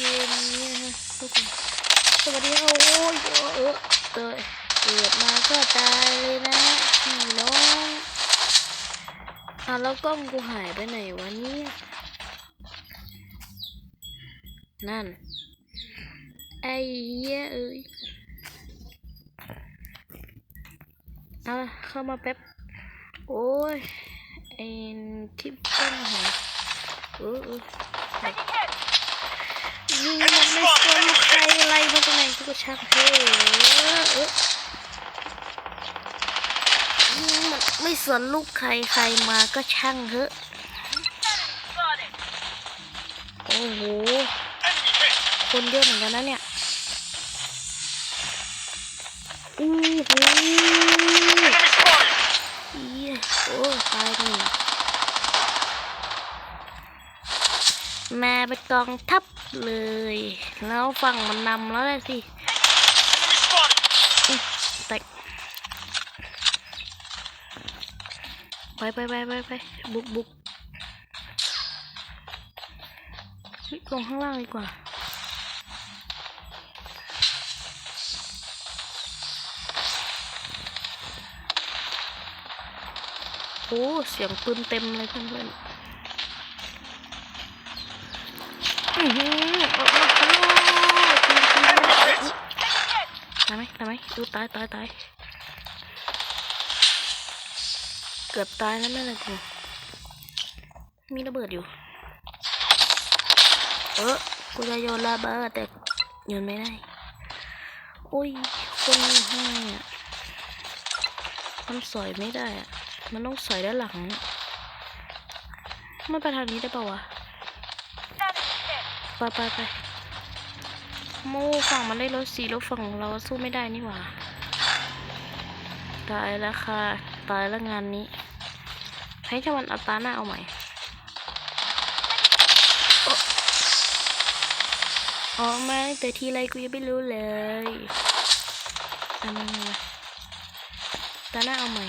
เกมนี้นะทุกคนสวัสดีครับโอ้ยเออเออเกิดมาก็ตายเลยนะพี่น้องอะแล้วกล้องกูหายไปไหนวะเนี่ยนั่น ไอ้เหี้ยเอ้ยเอาเข้ามาแป๊บ โอ้ยไอ้คลิปกล้องหายเออเออ ยิงมันไม่สนใครอะไรมาจากไหนกูก็ช่างเถอะเออยิงมันไม่สนลูกใครใครมาก็ช่างเถอะโอ้โหคนเยอะเหมือนกันนะเนี่ยอู้หูอีโอ้ตายหนึ่ง มาเป็นกองทัพเลย แล้วฝั่งมันนำแล้วละสิแตกไปไปไปไปไปบุกบุกเฮ้ยลงข้างล่างดีกว่าโอ้เสียงปืนเต็มเลยเพื่อนๆ อือหือโอ้โหตายไหมตายไหมดูตายตายตายเกือบตายแล้วแม่เลยกูมีระเบิดอยู่ เออกูจะโยนระเบิดแต่โยนไม่ได้โอ้ย คนอยู่ข้างในอะมันสอยไม่ได้อะ มันต้องสอยด้านหลัง มันไปทางนี้ได้ปะวะ ไปไปไปโม่ฝั่งมันได้รถสีแล้วฝั่งเราสู้ไม่ได้นี่หว่าตายแล้วค่ะตายแล้วงานนี้ให้ชามันอาตาหน้าเอาใหม่โอ๊ะอ๋อไม่แต่ทีไรกูยังไม่รู้เลยอันนี้ไงตาหน้าเอาใหม่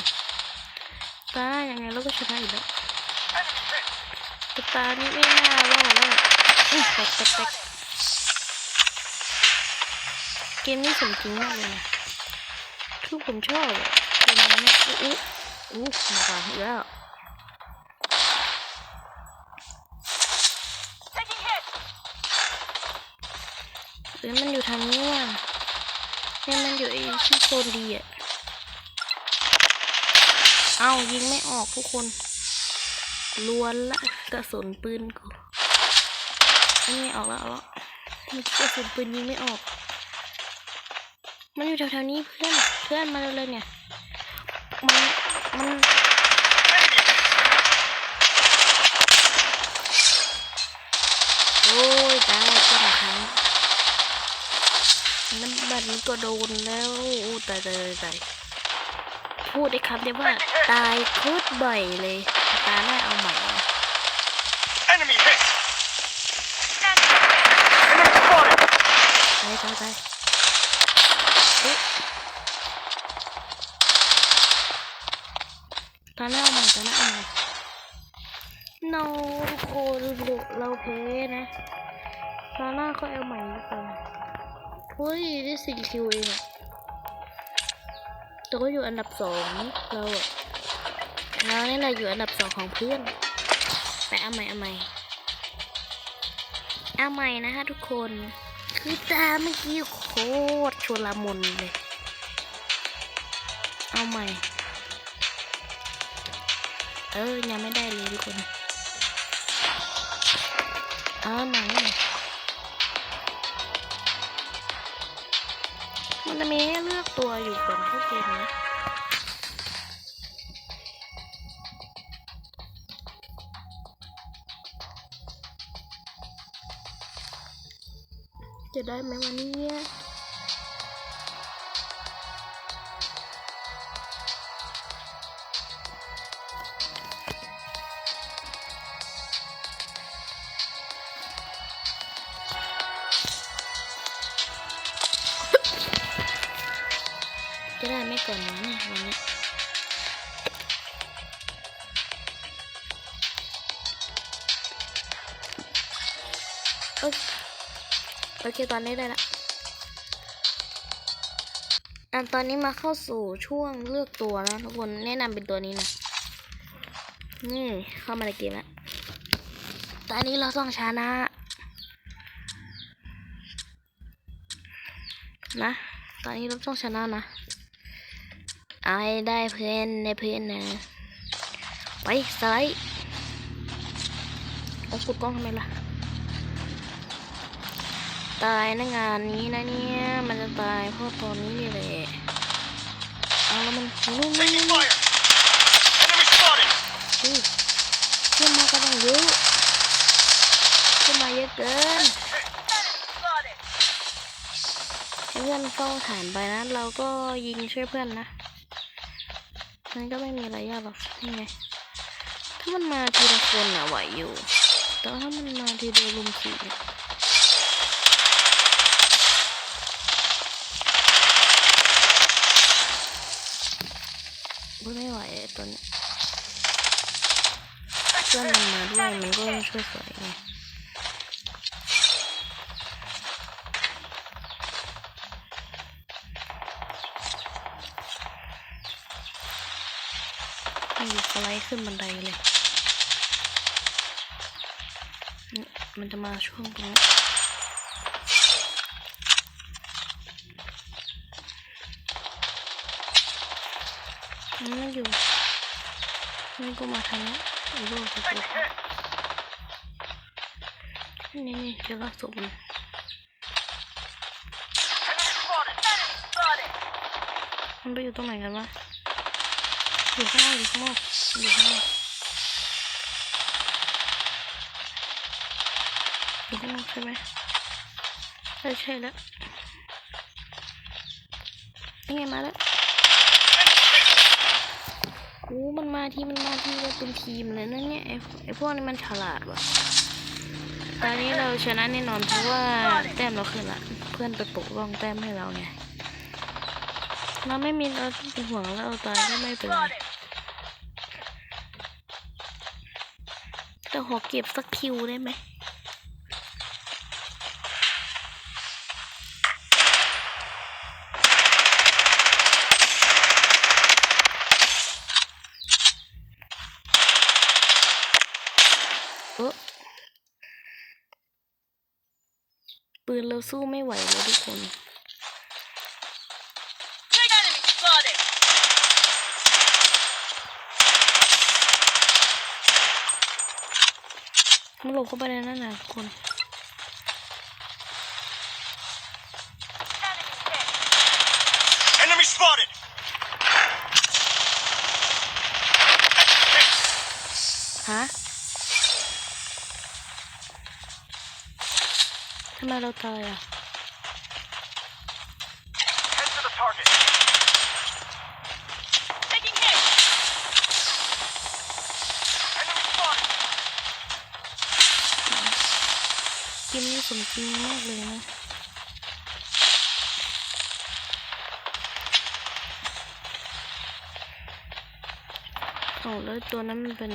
ตาหน้ายังไงเราก็ชนะอยู่แล้วตานี้ไม่น่ารอดแล้วอะอื้อ แตกแตกแตกเกมนี้สมจริงมากเลยนะคือผมชอบเกมนี้นะอู้อู้อู้มาตายอีกแล้วเอ้ยมันอยู่ทางนี้ว่ะเนี่ยมันอยู่ไอ้ที่โซนดีอะเอายิงไม่ออกทุกคนล้วนละกระสุนปืนกู นนี้ออกแล้วออกแล้วมันกระสุนปืนยิงไม่ออก มันอยู่แถวๆนี้เพื่อนเพื่อนมาเร็วๆเนี่ย มันมันโอ้ยตายเจ้าครั้งน้ำบันก็โดนแล้วตายตายตายพูดได้คำเดียวว่าตายโคตรบ่อยเลยตาหน้าเอาใหม่ะ Enemy hit! ตาย ตายตายเอ๊ะตาหน้าเอาใหม่ตาหน้าใหม่ no ทุกคนเราแพ้นะตาหน้าก็เอาใหม่ดีกว่าเฮ้ยได้สี่คิวเองอะแต่ก็อยู่อันดับสองเราอะเราเนี่ยแหละอยู่อันดับสองของเพื่อนแต่เอาใหม่เอาใหม่เอาใหม่นะคะทุกคน คือตาเมื่อกี้โคตรชวนละมุนเลย เอาใหม่ เออ ยังไม่ได้เลยทุกคน เอาใหม่มันจะมีให้เลือกตัวอยู่ก่อนเข้าเกมนะ จะได้ไหมวันนี้จะได้ไม่ก่อนนะเนี่ยวันนี้เอ้ย โอเคตอนนี้ได้ละอันตอนนี้มาเข้าสู่ช่วงเลือกตัวนะทุกคนแนะนำเป็นตัวนี้นะนี่เข้ามาในเกมแล้วตอนนี้เราต้องชนะ นะ ตอนนี้เราต้องชนะนะเอาให้ได้เพื่อนในเพื่อนนะไปสไลด์เอาขุดกล้องทำไมล่ะ ตายในะงานนี้นะเนี่ย มันจะตายเพราะตอนนี้นี่แหละเอาแล้วมันนู่นนู่น Taking นู่น fire. Enemy spotted. อุ้ยขึ้นมาก็ต้องเยอะขึ้นมาเยอะเกินให้เพื่อนเฝ้าฐานไปนะ เราก็ยิงช่วยเพื่อนนะมันก็ไม่มีอะไรยากหรอกนี่ไง ถ้ามันมาทีละคนอะไหวอยู่ แต่ว่าถ้ามันมาทีเดียวลุมสี่เนี่ยอุ๊ย ไม่ไหวไอ้ตัวนี้เพื่อนมันมาด้วยมันก็ช่วยสวยไงนี่สไลด์ขึ้นบันไดเลย มันจะมาช่วงตรงนี้ มันไม่อยู่นี่ก็มาทางนี้ไอ้โลกสุด Taking hit. ๆนี่นี่เจอแล้วศพมันมันไปอยู่ตรงไหนกันวะอยู่ข้างนอกอยู่ข้างนอกอยู่ข้างนอกอยู่ข้างนอกใช่ไหมใช่ใช่แล้วนี่ไงมาแล้ว อ้มันมาทีมันมาทีก็เป็นทีมเลยนะเนี่ยไอ้ไอ้พวกนี้มันฉลาดว่ะ ตอนนี้เราชนะแน่นอนเพราะว่าแต้มเราขึ้นละเพื่อนไปปกป้องแต้มให้เราไงเราไม่มีเราต้องเป็นห่วงแล้วเราตายก็ไม่เป็นไรแต่ขอเก็บสักคิวได้ไหม นเราสู้ไม่ไหวเลยทุกคน Enemy spotted. มันหลบเข้าไปในนั้นนะทุกคน Enemy spotted. Hit. ฮะ ทำไมเราตายอะ Head to the target. Taking hit. Enemy spotted. เกมนี้สมจริงมากเลยนะโอ้แล้วตัวนั้นมันเป็น